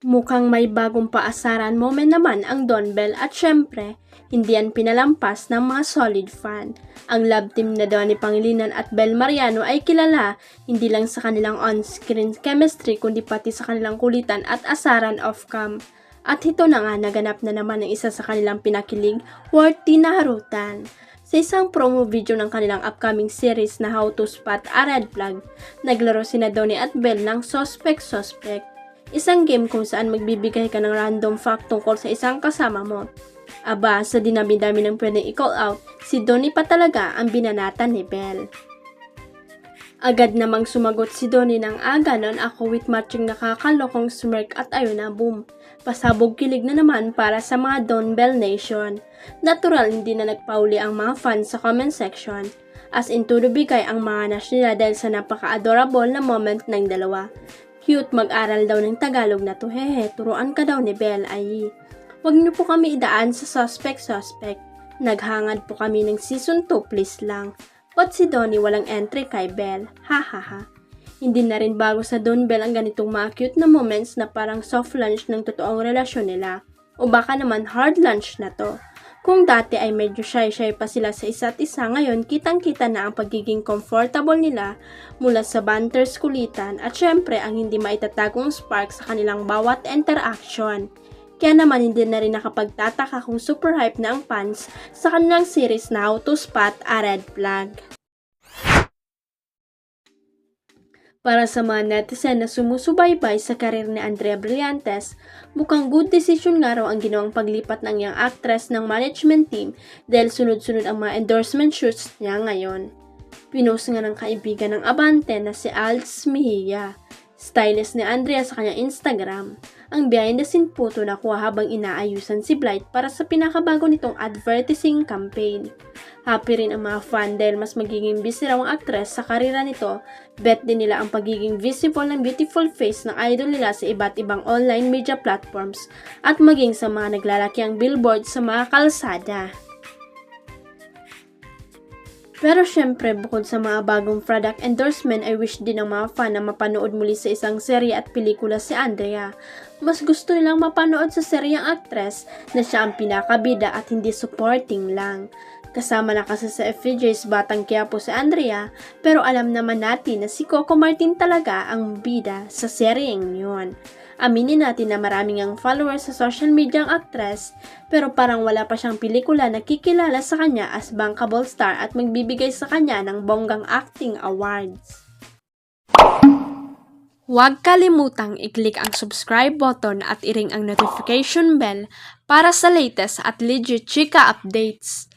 Mukhang may bagong paasaran moment naman ang Don Bell at syempre, hindi yan pinalampas ng mga solid fan. Ang love team na Donnie Pangilinan at Bel Mariano ay kilala hindi lang sa kanilang on-screen chemistry kundi pati sa kanilang kulitan at asaran off-cam. At ito na nga naganap na naman ang isa sa kanilang pinakilig, worthy na harutan. Sa isang promo video ng kanilang upcoming series na How to Spot a Red Flag, naglaro sina Donnie at Bell ng Suspect Suspect. Isang game kung saan magbibigay ka ng random fact tungkol sa isang kasama mo. Aba, sa dinami-dami ng pwedeng i-call out, si Donnie pa talaga ang binanata ni Bell. Agad namang sumagot si Donnie ng aga noon ako with matching nakakalokong smirk at ayun na boom. Pasabog kilig na naman para sa mga Don Bell Nation. Natural hindi na nagpauli ang mga fans sa comment section. As in to bigay ang mga nash nila dahil sa napaka-adorable na moment ng dalawa. Cute mag-aral daw ng Tagalog na to. Hehe, turuan ka daw ni Belle. Ay, wag niyo po kami idaan sa suspect-suspect. Naghangad po kami ng season 2, please lang. Ba't si Donnie walang entry kay Belle? Ha ha ha. Hindi na rin bago sa Don Bell ang ganitong mga cute na moments na parang soft lunch ng totoong relasyon nila. O baka naman hard lunch na to. Kung dati ay medyo shy-shy pa sila sa isa't isa, ngayon kitang-kita na ang pagiging comfortable nila mula sa banters kulitan at syempre ang hindi maitatagong spark sa kanilang bawat interaction. Kaya naman hindi na rin nakapagtataka kung super hype na ang fans sa kanilang series na How to Spot a Red Flag. Para sa mga netizen na sumusubaybay sa karir ni Andrea Brillantes, mukhang good decision nga raw ang ginawang paglipat ng young actress ng management team dahil sunod-sunod ang mga endorsement shoots niya ngayon. Pinost nga ng kaibigan ng Abante na si Alts Mejia, stylist ni Andrea sa kanyang Instagram, ang behind the scene photo na kuha habang inaayusan si Blight para sa pinakabago nitong advertising campaign. Happy rin ang mga fan dahil mas magiging busy raw ang actress sa karera nito. Bet din nila ang pagiging visible ng beautiful face ng idol nila sa iba't ibang online media platforms at maging sa mga naglalaki ang billboard sa mga kalsada. Pero syempre, bukod sa mga bagong product endorsement, ay wish din ng mga fan na mapanood muli sa isang serye at pelikula si Andrea. Mas gusto nilang mapanood sa seryeng actress na siya ang pinakabida at hindi supporting lang. Kasama na kasi sa FJ's Batang Quiapo si Andrea, pero alam naman natin na si Coco Martin talaga ang bida sa seryeng yun. Aminin natin na maraming ang followers sa social media ang actress, pero parang wala pa siyang pelikula na kikilala sa kanya as bankable star at magbibigay sa kanya ng bonggang acting awards. Huwag kalimutang i-click ang subscribe button at i-ring ang notification bell para sa latest at legit chika updates.